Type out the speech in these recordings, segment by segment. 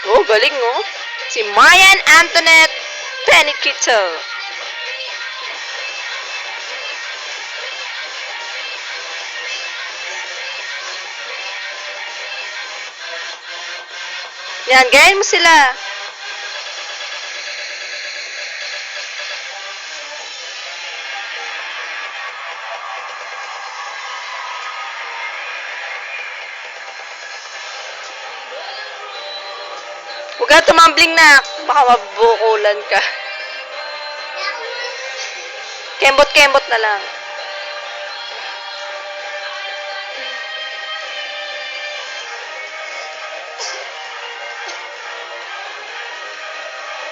Wow, galing oh. Si Marian Antoinette Peniquito. Yan, gayahin mo sila. Huwag ka tumambling na. Baka mabukulan ka. Kembot-kembot na lang.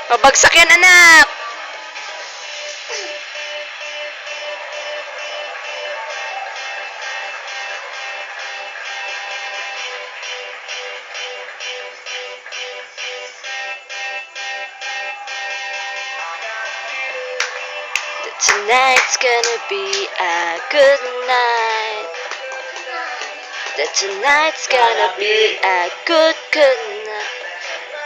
Mabagsak yan, anak! Tonight's gonna be a good night. That tonight's gonna be a good, good night.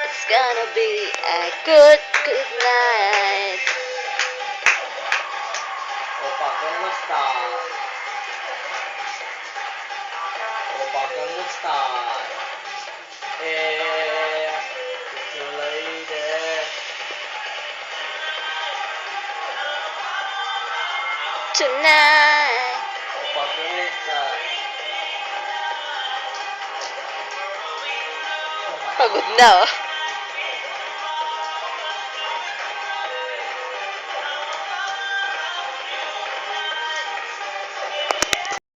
It's gonna be a good, good night. Opa Gangnam Style. Opa. Tonight. Pagod na, oh.